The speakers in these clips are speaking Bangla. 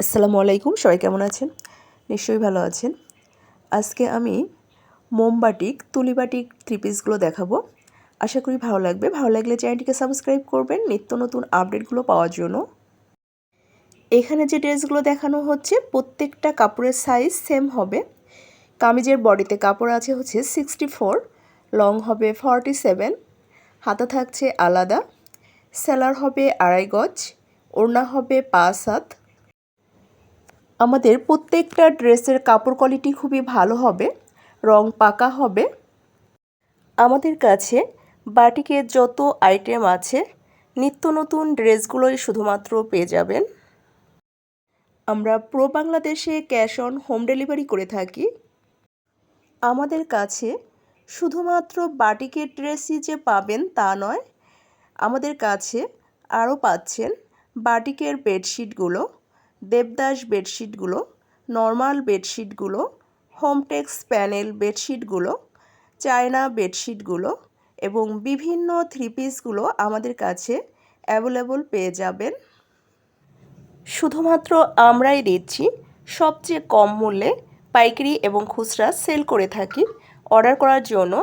আসসালামু আলাইকুম, সবাই কেমন আছেন? নিশ্চয়ই ভালো আছেন। আজকে আমি মোমবাটিক তুলিবাটিক থ্রি পিসগুলো দেখাবো। আশা করি ভালো লাগবে। ভালো লাগলে চ্যানেলটিকে সাবস্ক্রাইব করবেন। নিত্য নতুন আপডেটগুলো পাওয়ার জন্য। এখানে যে ড্রেসগুলো দেখানো হচ্ছে, প্রত্যেকটা কাপড়ের সাইজ সেম হবে। কামিজের বডিতে কাপড় আছে হচ্ছে সিক্সটি ফোর লং হবে ফর্টি সেভেন হাতা থাকছে আলাদা সেলার হবে আড়াই গজ, ওড়না হবে পাঁচ হাত আমাদের প্রত্যেকটা ড্রেসের কাপড় কোয়ালিটি খুবই ভালো হবে, রং পাকা হবে। আমাদের কাছে বাটিকের যত আইটেম আছে, নিত্য নতুন ড্রেসগুলোই শুধুমাত্র পেয়ে যাবেন। আমরা প্রো বাংলাদেশে ক্যাশ অন হোম ডেলিভারি করে থাকি। আমাদের কাছে শুধুমাত্র বাটিকের ড্রেসই যে পাবেন তা নয়, আমাদের কাছে আরও পাচ্ছেন বাটিকের বেডশিটগুলো দেবদাস বেডশিটগুলো, নর্মাল বেডশিটগুলো, হোমটেক্স প্যানেল বেডশিটগুলো, চায়না বেডশিটগুলো এবং বিভিন্ন থ্রি পিসগুলো আমাদের কাছে অ্যাভেলেবল পেয়ে যাবেন। শুধুমাত্র আমরাই দিচ্ছি, সবচেয়ে কম মূল্যে পাইকারি এবং খুচরা সেল করে থাকি। অর্ডার করার জন্য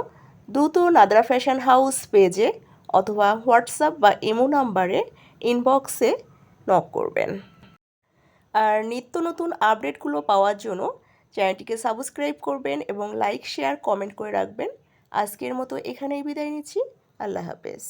দ্রুত নাদরা ফ্যাশন হাউস পেজে অথবা হোয়াটসঅ্যাপ বা ইমো নাম্বারে ইনবক্সে নক করবেন। আর নিত্য নতুন আপডেটগুলো পাওয়ার জন্য চ্যানেলটিকে সাবস্ক্রাইব করবেন এবং লাইক, শেয়ার, কমেন্ট করে রাখবেন। আজকের মতো এখানেই বিদায় নিচ্ছি। আল্লাহ হাফেজ।